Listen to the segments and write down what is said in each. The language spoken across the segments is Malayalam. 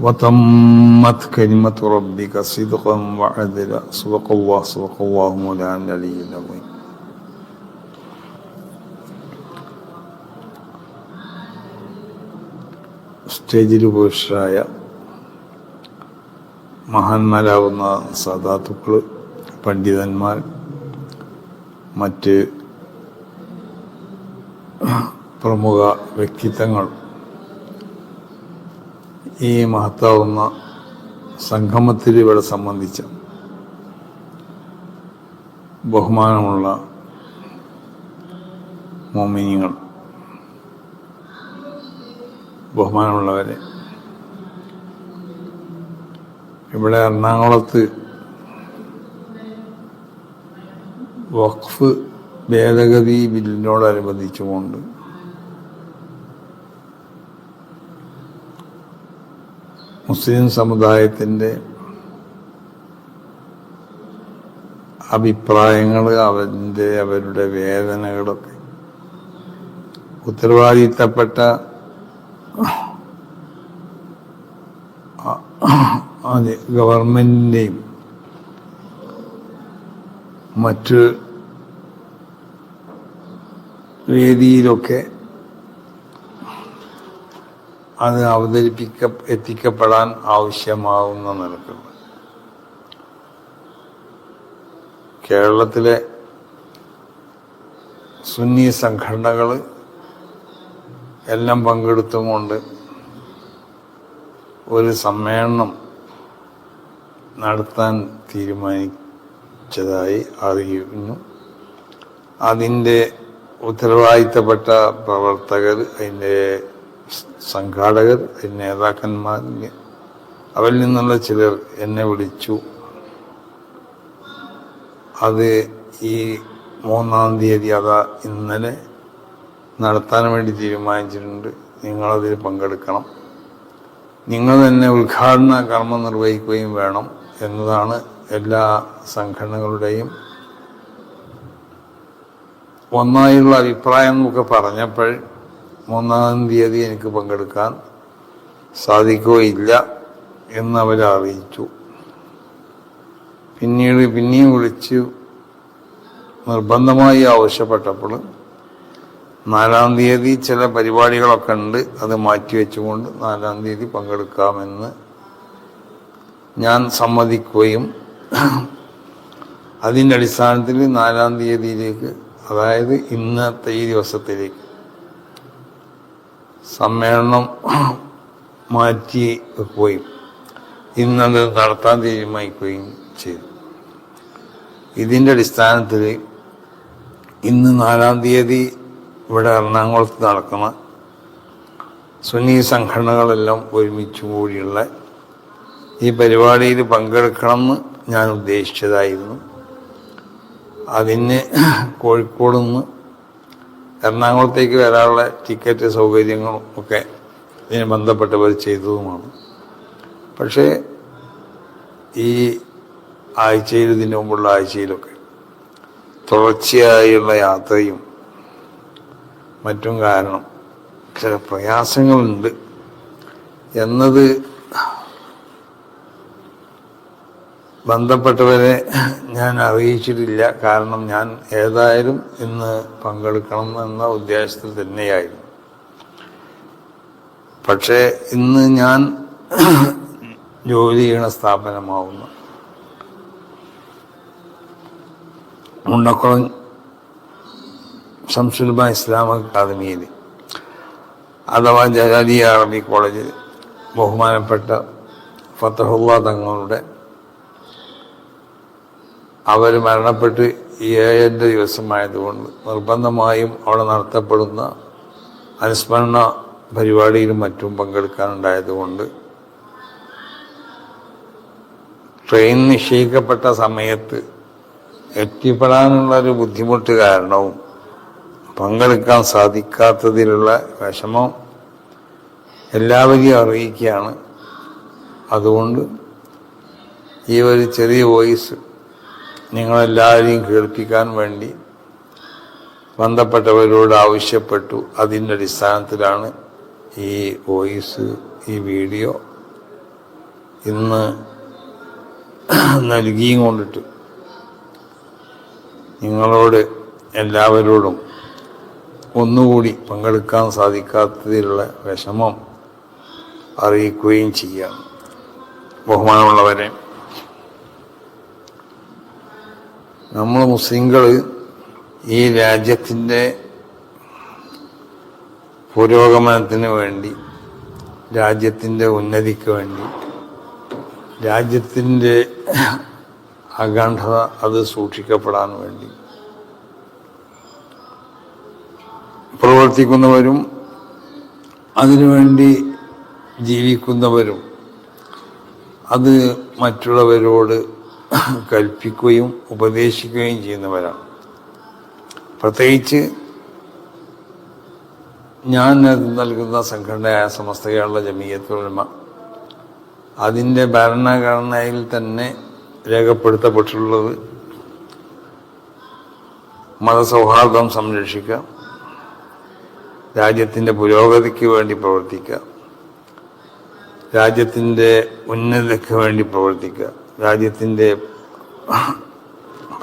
وتمت كلمة ربك صدقا وعدلا صدق الله صدق الله مولانا العلي العظيم സ്റ്റേജിൽ പുരുഷരായ മഹാന്മാരാവുന്ന സാധാത്തുക്കൾ പണ്ഡിതന്മാർ മറ്റ് പ്രമുഖ വ്യക്തിത്വങ്ങൾ ഈ മഹത്താവുന്ന സംഗമത്തിൽ ഇവിടെ സംബന്ധിച്ച ബഹുമാനമുള്ള മോമിനികൾ ബഹുമാനമുള്ളവരെ ഇവിടെ എറണാകുളത്ത് വഖഫ് ഭേദഗതി ബില്ലിനോടനുബന്ധിച്ചുകൊണ്ട് മുസ്ലിം സമുദായത്തിന്റെ അഭിപ്രായങ്ങൾ അവന്റെ അവരുടെ വേദനകളൊക്കെ ഉത്തരവാദിത്തപ്പെട്ട ഗവൺമെന്റിന്റെയും മറ്റ് വേദിയിലൊക്കെ അത് അവതരിപ്പിക്ക എത്തിക്കപ്പെടാൻ ആവശ്യമാവുന്ന നിലക്കുള്ള കേരളത്തിലെ സുന്നി സംഘടനകൾ എല്ലാം പങ്കെടുത്തുകൊണ്ട് ഒരു സമ്മേളനം നടത്താൻ തീരുമാനിച്ചതായി അറിയുന്നു. അതിന്റെ ഉത്തരവാദിത്തപ്പെട്ട പ്രവർത്തകർ അതിന്റെ സംഘാടകർ നേതാക്കന്മാർ അവരിൽ നിന്നുള്ള ചിലർ എന്നെ വിളിച്ചു. അത് ഈ മൂന്നാം തീയതി അതാ ഇന്നലെ നടത്താൻ വേണ്ടി തീരുമാനിച്ചിട്ടുണ്ട്. നിങ്ങളതിൽ പങ്കെടുക്കണം. നിങ്ങൾ തന്നെ ഉദ്ഘാടന കർമ്മം നിർവഹിക്കുകയും വേണം എന്നതാണ് എല്ലാ സംഘടനകളുടെയും ഒന്നായുള്ള അഭിപ്രായം എന്നൊക്കെ പറഞ്ഞപ്പോൾ മൂന്നാം തീയതി എനിക്ക് പങ്കെടുക്കാൻ സാധിക്കുകയില്ല എന്ന് അവർ അറിയിച്ചു പിന്നീട് പിന്നെയും വിളിച്ച് നിർബന്ധമായി ആവശ്യപ്പെട്ടപ്പോൾ നാലാം തീയതി ചില പരിപാടികളൊക്കെ ഉണ്ട് അത് മാറ്റിവെച്ചുകൊണ്ട് നാലാം തീയതി പങ്കെടുക്കാമെന്ന് ഞാൻ സമ്മതിക്കുകയും അതിന്റെ അടിസ്ഥാനത്തിൽ നാലാം തീയതിയിലേക്ക് അതായത് ഇന്നത്തെ ഈ ദിവസത്തിലേക്ക് സമ്മേളനം മാറ്റി വെക്കുകയും ഇന്നത് നടത്താൻ തീരുമാനിക്കുകയും ചെയ്തു. ഇതിന്റെ അടിസ്ഥാനത്തിൽ ഇന്ന് നാലാം തീയതി ഇവിടെ എറണാകുളത്ത് നടക്കുന്ന സുന്നി സംഘടനകളെല്ലാം ഒരുമിച്ച് കൂടിയുള്ള ഈ പരിപാടിയിൽ പങ്കെടുക്കണമെന്ന് ഞാൻ ഉദ്ദേശിച്ചതായിരുന്നു. അതിന് കോഴിക്കോട് നിന്ന് എറണാകുളത്തേക്ക് വരാനുള്ള ടിക്കറ്റ് സൗകര്യങ്ങളും ഒക്കെ ഇതിന് ബന്ധപ്പെട്ടവർ ചെയ്തതുമാണ്. പക്ഷേ ഈ ആഴ്ചയിൽ ഇതിന് മുമ്പുള്ള ആഴ്ചയിലൊക്കെ തുടർച്ചയായുള്ള യാത്രയും മറ്റും കാരണം ചില പ്രയാസങ്ങളുണ്ട്. എന്നത് ബന്ധപ്പെട്ടവരെ ഞാൻ അറിയിച്ചിട്ടില്ല. കാരണം ഞാൻ ഏതായാലും ഇന്ന് പങ്കെടുക്കണം എന്ന ഉദ്ദേശത്തിൽ തന്നെയായിരുന്നു. പക്ഷേ ഇന്ന് ഞാൻ ജോലി ചെയ്യണ സ്ഥാപനമാവുന്ന. മുണ്ടക്കുളം ഷംസുൽബ ഇസ്ലാമിക് അക്കാദമിയിൽ അഥവാ ജലാലിയ അറബി കോളേജിൽ ബഹുമാനപ്പെട്ട ഫത്തഹുല്ല തങ്ങളുടെ അവർ മരണപ്പെട്ട് ഏഴന്റെ ദിവസമായതുകൊണ്ട് നിർബന്ധമായും അവിടെ നടത്തപ്പെടുന്ന അനുസ്മരണ പരിപാടിയിലും മറ്റും പങ്കെടുക്കാനുണ്ടായതുകൊണ്ട് ട്രെയിൻ നിശ്ചയിക്കപ്പെട്ട സമയത്ത് എത്തിപ്പെടാനുള്ള ഒരു ബുദ്ധിമുട്ട് കാരണവും പങ്കെടുക്കാൻ സാധിക്കാത്തതിലുള്ള വിഷമം എല്ലാവരെയും അറിയിക്കുകയാണ്. അതുകൊണ്ട് ഈ ഒരു ചെറിയ വോയിസ് നിങ്ങളെല്ലാവരെയും കേൾപ്പിക്കാൻ വേണ്ടി ബന്ധപ്പെട്ടവരോട് ആവശ്യപ്പെട്ടു. അതിന്റെ അടിസ്ഥാനത്തിലാണ് ഈ വോയിസ് ഈ വീഡിയോ ഇന്ന് നൽകിയും കൊണ്ടിട്ട് നിങ്ങളോട് എല്ലാവരോടും ഒന്നുകൂടി പങ്കെടുക്കാൻ സാധിക്കാത്തതിലുള്ള വിഷമം അറിയിക്കുകയും ചെയ്യാം. ബഹുമാനമുള്ളവരെ നമ്മൾ മുസ്ലിങ്ങൾ ഈ രാജ്യത്തിന്റെ പുരോഗമനത്തിന് വേണ്ടി രാജ്യത്തിന്റെ ഉന്നതിക്ക് വേണ്ടി രാജ്യത്തിന്റെ അഖണ്ഡത അത് സൂക്ഷിക്കപ്പെടാൻ വേണ്ടി പ്രവർത്തിക്കുന്നവരും അതിനുവേണ്ടി ജീവിക്കുന്നവരും അത് മറ്റുള്ളവരോട് കൽപ്പിക്കുകയും ഉപദേശിക്കുകയും ചെയ്യുന്നവരാണ്. പ്രത്യേകിച്ച് ഞാൻ നൽകുന്ന സംഘടനയായ സമസ്ത കേരള ജമീയത്തുലമ അതിന്റെ ഭരണഘടനയിൽ തന്നെ രേഖപ്പെടുത്തപ്പെട്ടിട്ടുള്ളത് മതസൗഹാർദ്ദം സംരക്ഷിക്കുക രാജ്യത്തിന്റെ പുരോഗതിക്ക് വേണ്ടി പ്രവർത്തിക്കുക രാജ്യത്തിന്റെ ഉന്നതിക്ക് വേണ്ടി പ്രവർത്തിക്കുക. രാജ്യത്തിന്റെ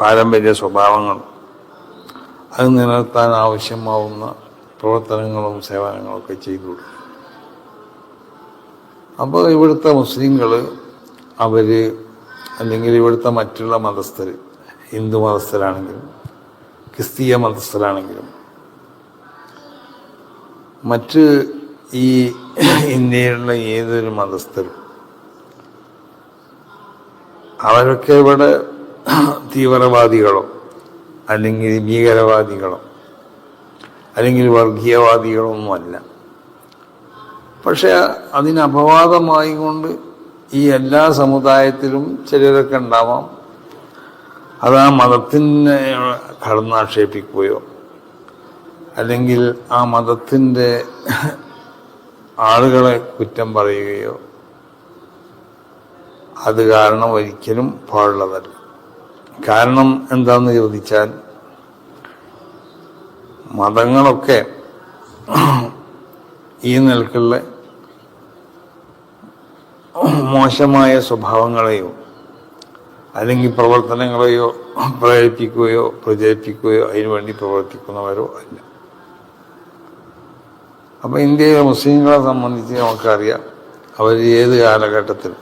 പാരമ്പര്യ സ്വഭാവങ്ങൾ അത് നിലനിർത്താൻ ആവശ്യമാവുന്ന പ്രവർത്തനങ്ങളും സേവനങ്ങളും ഒക്കെ ചെയ്തു കൊടുക്കും. അപ്പോൾ ഇവിടുത്തെ മുസ്ലിങ്ങൾ അവർ അല്ലെങ്കിൽ ഇവിടുത്തെ മറ്റുള്ള മതസ്ഥർ ഹിന്ദു മതസ്ഥരാണെങ്കിലും ക്രിസ്തീയ മതസ്ഥരാണെങ്കിലും മറ്റ് ഈ ഇന്ത്യയിലുള്ള ഏതൊരു മതസ്ഥരും അവരൊക്കെ ഇവിടെ തീവ്രവാദികളോ അല്ലെങ്കിൽ ഭീകരവാദികളോ അല്ലെങ്കിൽ വർഗീയവാദികളോ ഒന്നുമല്ല പക്ഷെ അതിന് അപവാദമായി കൊണ്ട് ഈ എല്ലാ സമുദായത്തിലും ചിലരൊക്കെ ഉണ്ടാവാം. അത് ആ മതത്തിനെ കടന്നാക്ഷേപിക്കുകയോ അല്ലെങ്കിൽ ആ മതത്തിന്റെ ആളുകളെ കുറ്റം പറയുകയോ അത് കാരണം ഒരിക്കലും പാടുള്ളതല്ല. കാരണം എന്താന്ന് ചോദിച്ചാൽ മതങ്ങളൊക്കെ ഈ നിലക്കുള്ള മോശമായ സ്വഭാവങ്ങളെയോ അല്ലെങ്കിൽ പ്രവർത്തനങ്ങളെയോ പ്രേരിപ്പിക്കുകയോ പ്രചരിപ്പിക്കുകയോ അതിനുവേണ്ടി പ്രവർത്തിക്കുന്നവരോ അല്ല. അപ്പം ഇന്ത്യയിലെ മുസ്ലിങ്ങളെ സംബന്ധിച്ച് നമുക്കറിയാം അവർ ഏത് കാലഘട്ടത്തിൽ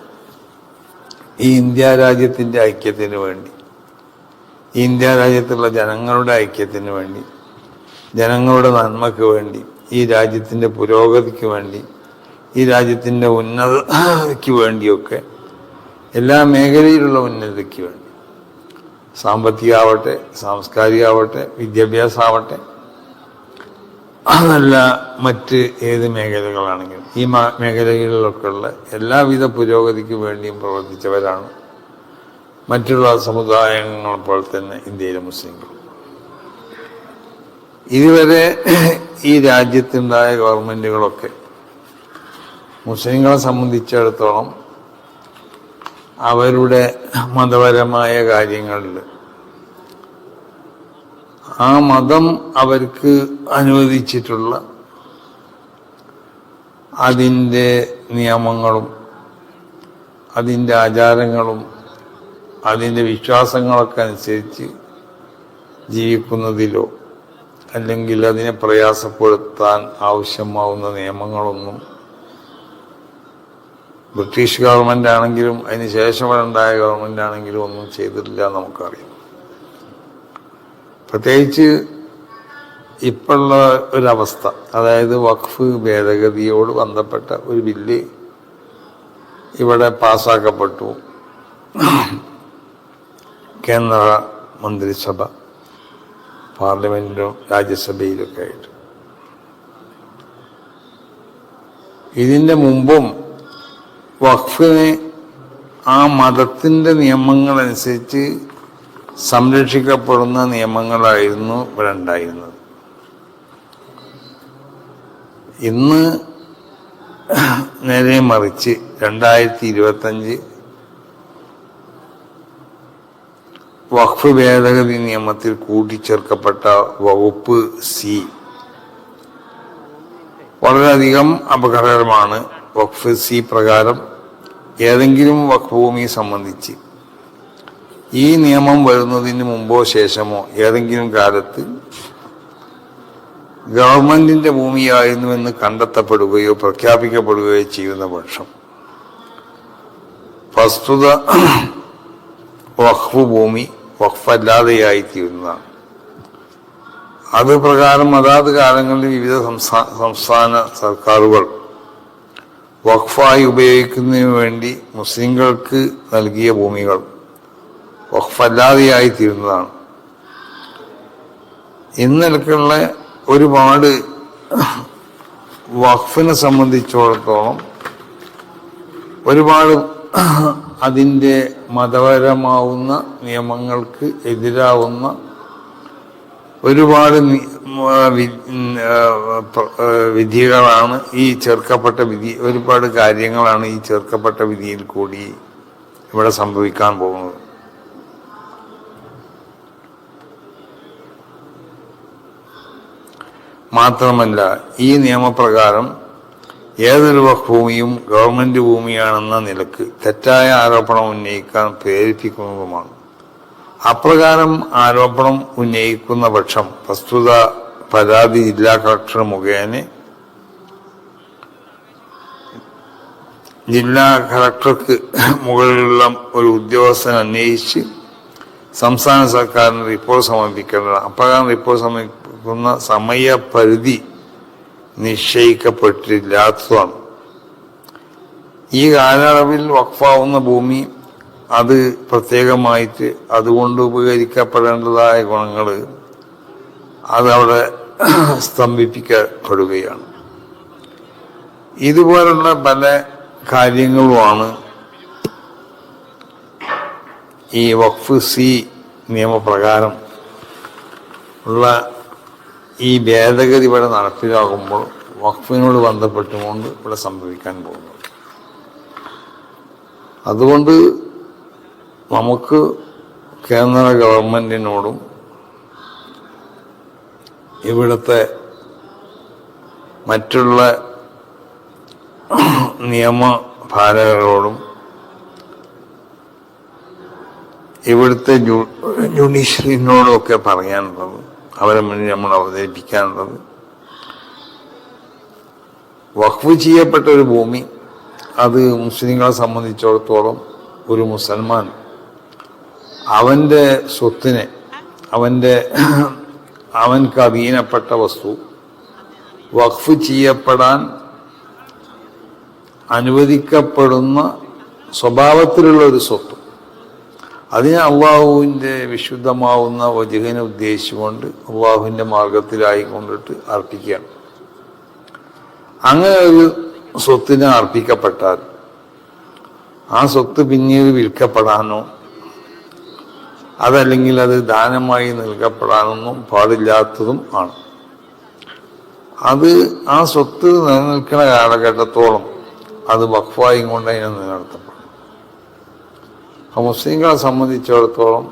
ഈ ഇന്ത്യ രാജ്യത്തിന്റെ ഐക്യത്തിന് വേണ്ടി. ഇന്ത്യ രാജ്യത്തുള്ള ജനങ്ങളുടെ ഐക്യത്തിന് വേണ്ടി. ജനങ്ങളുടെ നന്മയ്ക്ക് വേണ്ടി. ഈ രാജ്യത്തിന്റെ പുരോഗതിക്ക് വേണ്ടി. ഈ രാജ്യത്തിന്റെ ഉന്നതയ്ക്ക് വേണ്ടിയൊക്കെ. എല്ലാ മേഖലയിലുള്ള ഉന്നതിക്ക് വേണ്ടി. സാമ്പത്തികമാവട്ടെ സാംസ്കാരികമാവട്ടെ വിദ്യാഭ്യാസമാവട്ടെ അതല്ല മറ്റ് ഏത് മേഖലകളാണെങ്കിലും. ഈ മേഖലകളിലൊക്കെയുള്ള എല്ലാവിധ പുരോഗതിക്ക് വേണ്ടിയും പ്രവർത്തിച്ചവരാണ് മറ്റുള്ള സമുദായങ്ങളെ പോലെ തന്നെ ഇന്ത്യയിലെ മുസ്ലിങ്ങൾ ഇതുവരെ ഈ രാജ്യത്തുണ്ടായ ഗവൺമെന്റുകളൊക്കെ മുസ്ലിങ്ങളെ സംബന്ധിച്ചിടത്തോളം അവരുടെ മതപരമായ കാര്യങ്ങളിൽ ആ മതം അവർക്ക് അനുവദിച്ചിട്ടുള്ള അതിന്റെ നിയമങ്ങളും അതിന്റെ ആചാരങ്ങളും അതിന്റെ വിശ്വാസങ്ങളൊക്കെ അനുസരിച്ച് ജീവിക്കുന്നതിലോ അല്ലെങ്കിൽ അതിനെ പ്രയാസപ്പെടുത്താൻ ആവശ്യമാവുന്ന നിയമങ്ങളൊന്നും ബ്രിട്ടീഷ് ഗവൺമെന്റ് ആണെങ്കിലും അതിന് ശേഷമുണ്ടായ ഗവൺമെന്റ് ആണെങ്കിലും ഒന്നും ചെയ്തിട്ടില്ല നമുക്കറിയാം. പ്രത്യേകിച്ച് ഇപ്പോഴുള്ള ഒരവസ്ഥ അതായത് വഖഫ് ഭേദഗതിയോട് ബന്ധപ്പെട്ട ഒരു ബില്ല് ഇവിടെ പാസ്സാക്കപ്പെട്ടു. കേന്ദ്ര മന്ത്രിസഭ പാർലമെന്റിലും രാജ്യസഭയിലൊക്കെ ആയിട്ട്. ഇതിന്റെ മുമ്പും വഖഫിനെ ആ മതത്തിന്റെ നിയമങ്ങളനുസരിച്ച് സംരക്ഷിക്കപ്പെടുന്ന നിയമങ്ങളായിരുന്നു ഇവിടെ ഉണ്ടായിരുന്നത് ഇന്ന് നേരെ മറിച്ച് രണ്ടായിരത്തി ഇരുപത്തഞ്ച് വഖഫ് ഭേദഗതി നിയമത്തിൽ കൂട്ടിച്ചേർക്കപ്പെട്ട വകുപ്പ് സി വളരെയധികം അപകടകരമാണ് വഖഫ് സി പ്രകാരം. ഏതെങ്കിലും വഖഫ് ഭൂമി സംബന്ധിച്ച് ഈ നിയമം വരുന്നതിന് മുമ്പോ ശേഷമോ ഏതെങ്കിലും കാലത്ത് ഗവൺമെന്റിന്റെ ഭൂമിയായിരുന്നുവെന്ന് കണ്ടെത്തപ്പെടുകയോ പ്രഖ്യാപിക്കപ്പെടുകയോ ചെയ്യുന്ന പക്ഷം വസ്തുത വഖഫ് ഭൂമി വഖഫല്ലാതെയായി തീരുന്നതാണ് അത് പ്രകാരം അതാത് കാലങ്ങളിൽ വിവിധ സംസ്ഥാന സർക്കാരുകൾ വഖഫായി ഉപയോഗിക്കുന്നതിന് വേണ്ടി മുസ്ലിങ്ങൾക്ക് നൽകിയ ഭൂമികൾ വഖഫല്ലാതെയായി തീരുന്നതാണ് ഇന്നലക്കുള്ള ഒരുപാട് വഖഫിനെ സംബന്ധിച്ചിടത്തോളം ഒരുപാട് അതിന്റെ മതപരമാവുന്ന നിയമങ്ങൾക്ക് എതിരാവുന്ന ഒരുപാട് വിധികളാണ് ഈ ചേർക്കപ്പെട്ട വിധി ഒരുപാട് കാര്യങ്ങളാണ് ഈ ചേർക്കപ്പെട്ട വിധിയിൽ കൂടി ഇവിടെ സംഭവിക്കാൻ പോകുന്നത്. മാത്രമല്ല ഈ നിയമപ്രകാരം ഏതൊരു ഭൂമിയും ഗവൺമെന്റ് ഭൂമിയാണെന്ന നിലയ്ക്ക് തെറ്റായ ആരോപണം ഉന്നയിക്കാൻ പ്രേരിപ്പിക്കുന്നതുമാണ്. അപ്രകാരം ആരോപണം ഉന്നയിക്കുന്ന പക്ഷം പ്രസ്തുത പരാതി ജില്ലാ കളക്ടർ മുഖേന ജില്ലാ കളക്ടർക്ക് മുകളിലുള്ള ഒരു ഉദ്യോഗസ്ഥൻ അന്വേഷിച്ച് സംസ്ഥാന സർക്കാരിന് റിപ്പോർട്ട് സമർപ്പിക്കേണ്ടതാണ്. അപ്രകാരം റിപ്പോർട്ട് സമർപ്പിക്കുന്ന സമയപരിധി നിശ്ചയിക്കപ്പെട്ടില്ലാത്തതാണ് ഈ കാലയളവിൽ വഖഫാവുന്ന ഭൂമി അത് പ്രത്യേകമായിട്ട് അതുകൊണ്ട് ഉപകരിക്കപ്പെടേണ്ടതായ ഗുണങ്ങൾ അതവിടെ സ്തംഭിപ്പിക്കപ്പെടുകയാണ്. ഇതുപോലുള്ള പല കാര്യങ്ങളുമാണ് ഈ വഖഫ് സി നിയമപ്രകാരം ഉള്ള ഈ ഭേദഗതി ഇവിടെ നടപ്പിലാകുമ്പോൾ വഖഫിനോട് ബന്ധപ്പെട്ടുകൊണ്ട് ഇവിടെ സംഭവിക്കാൻ പോകുന്നത് അതുകൊണ്ട് നമുക്ക് കേന്ദ്ര ഗവൺമെന്റിനോടും ഇവിടുത്തെ മറ്റുള്ള നിയമപാലകരോടും ഇവിടുത്തെ ജുഡീഷ്യറിനോടും ഒക്കെ പറയാനുള്ളത് അവരെ മുന്നിൽ നമ്മൾ അവതരിപ്പിക്കാനുള്ളത്. വഖഫ് ചെയ്യപ്പെട്ട ഒരു ഭൂമി അത് മുസ്ലിങ്ങളെ സംബന്ധിച്ചിടത്തോളം ഒരു മുസൽമാൻ. അവന്റെ സ്വത്തിനെ അവന്റെ അവൻക്ക് അധീനപ്പെട്ട വസ്തു വഖഫ് ചെയ്യപ്പെടാൻ അനുവദിക്കപ്പെടുന്ന സ്വഭാവത്തിലുള്ള ഒരു സ്വത്ത്. അതിനെ അള്ളാഹുവിന്റെ വിശുദ്ധമാവുന്ന വജുഹിനെ ഉദ്ദേശിച്ചുകൊണ്ട് അള്ളാഹുവിന്റെ മാർഗത്തിലായി കൊണ്ടിട്ട് അർപ്പിക്കുകയാണ്. അങ്ങനെ ഒരു സ്വത്തിന് അർപ്പിക്കപ്പെട്ടാൽ ആ സ്വത്ത് പിന്നീട് വിൽക്കപ്പെടാനോ അതല്ലെങ്കിൽ അത് ദാനമായി നൽകപ്പെടാനൊന്നും പാടില്ലാത്തതും ആണ്. അത് ആ സ്വത്ത് നിലനിൽക്കുന്ന കാലഘട്ടത്തോളം അത് വഖഫായും കൊണ്ട് അതിനെ നിലനിർത്തപ്പെടും. മുസ്ലിങ്ങളെ സംബന്ധിച്ചിടത്തോളം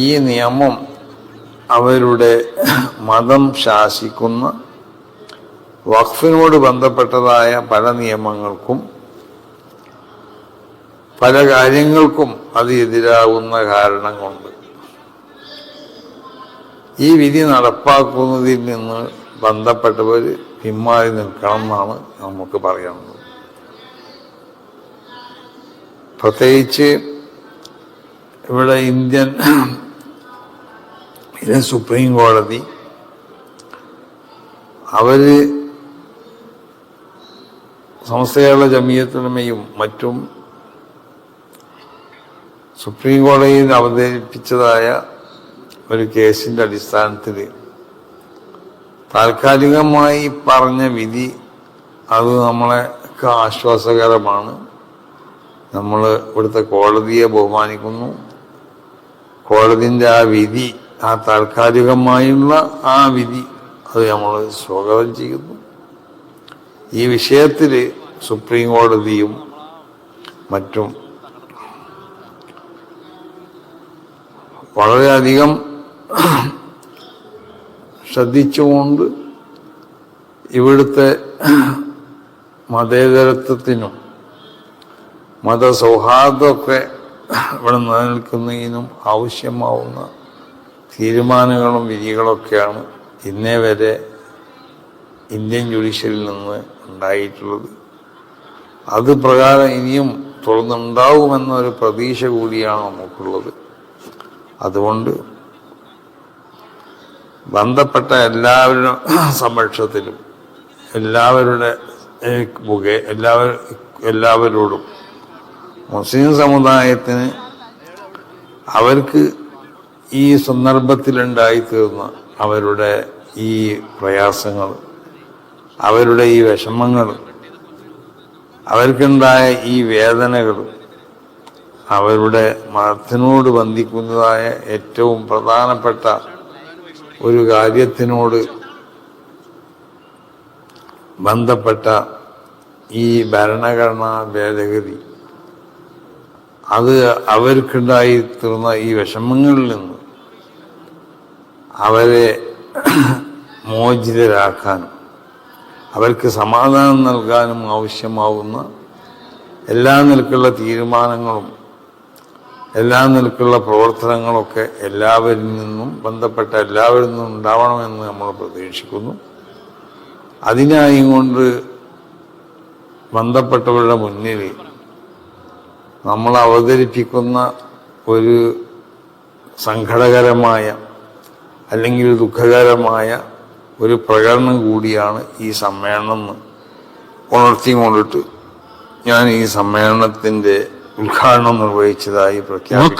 ഈ നിയമം അവരുടെ മതം ശാസിക്കുന്ന വഖഫിനോട് ബന്ധപ്പെട്ടതായ പല നിയമങ്ങൾക്കും പല കാര്യങ്ങൾക്കും അത് എതിരാകുന്ന കാരണം കൊണ്ട് ഈ വിധി നടപ്പാക്കുന്നതിൽ നിന്ന് ബന്ധപ്പെട്ടവർ പിന്മാറി നിൽക്കണം എന്നാണ് നമുക്ക് പറയാനുള്ളത്. പ്രത്യേകിച്ച് ഇവിടെ ഇന്ത്യൻ സുപ്രീം കോടതി അവർ സംസ്ഥകളുടെ ജമീയത്തിനുമയും മറ്റും സുപ്രീം കോടതിയിൽ അവതരിപ്പിച്ചതായ ഒരു കേസിന്റെ അടിസ്ഥാനത്തിൽ താൽക്കാലികമായി പറഞ്ഞ വിധി അത് നമ്മളെയൊക്കെ ആശ്വാസകരമാണ്. നമ്മൾ ഇവിടുത്തെ കോടതിയെ ബഹുമാനിക്കുന്നു. കോടതിന്റെ ആ വിധി ആ താൽക്കാലികമായുള്ള ആ വിധി അത് നമ്മൾ സ്വാഗതം ചെയ്യുന്നു. ഈ വിഷയത്തിൽ സുപ്രീം കോടതിയും മറ്റും വളരെയധികം ശ്രദ്ധിച്ചുകൊണ്ട് ഇവിടുത്തെ മതേതരത്വത്തിനും മതസൗഹാർദ്ദമൊക്കെ ഇവിടെ നിലനിൽക്കുന്നതിനും ആവശ്യമാവുന്ന തീരുമാനങ്ങളും വിധികളൊക്കെയാണ് ഇന്നേ വരെ ഇന്ത്യൻ ജുഡീഷ്യറിയിൽ നിന്ന് ഉണ്ടായിട്ടുള്ളത്. അത് പ്രകാരം ഇനിയും തുടർന്നുണ്ടാവുമെന്നൊരു പ്രതീക്ഷ കൂടിയാണ് നമുക്കുള്ളത്. അതുകൊണ്ട് ബന്ധപ്പെട്ട എല്ലാവരുടെ സംരക്ഷത്തിലും എല്ലാവരുടെ എല്ലാവരും എല്ലാവരോടും മുസ്ലിം സമുദായത്തിന് അവർക്ക് ഈ സന്ദർഭത്തിലുണ്ടായിത്തീർന്ന അവരുടെ ഈ പ്രയാസങ്ങൾ അവരുടെ ഈ വിഷമങ്ങൾ അവർക്കുണ്ടായ ഈ വേദനകൾ അവരുടെ മതത്തിനോട് ബന്ധിക്കുന്നതായ ഏറ്റവും പ്രധാനപ്പെട്ട ഒരു കാര്യത്തിനോട് ബന്ധപ്പെട്ട ഈ ഭരണഘടനാ ഭേദഗതി അത് അവർക്കുണ്ടായി തീർന്ന ഈ വിഷമങ്ങളിൽ നിന്ന് അവരെ മോചിതരാക്കാനും അവർക്ക് സമാധാനം നൽകാനും ആവശ്യമാവുന്ന എല്ലാ നിലക്കുള്ള തീരുമാനങ്ങളും എല്ലാ നിലക്കുള്ള പ്രവർത്തനങ്ങളൊക്കെ എല്ലാവരിൽ നിന്നും ബന്ധപ്പെട്ട എല്ലാവരിൽ നിന്നും ഉണ്ടാവണമെന്ന് നമ്മൾ പ്രതീക്ഷിക്കുന്നു. അതിനായി കൊണ്ട് ബന്ധപ്പെട്ടവരുടെ മുന്നിൽ നമ്മൾ അവതരിപ്പിക്കുന്ന ഒരു സങ്കടകരമായ അല്ലെങ്കിൽ ദുഃഖകരമായ ഒരു പ്രകടനം കൂടിയാണ് ഈ സമ്മേളനം ഉണർത്തിക്കൊണ്ടിട്ട് ഞാൻ ഈ സമ്മേളനത്തിന്റെ ഉദ്ഘാടനം നിർവഹിച്ചതായി പ്രഖ്യാപിക്കുന്നു.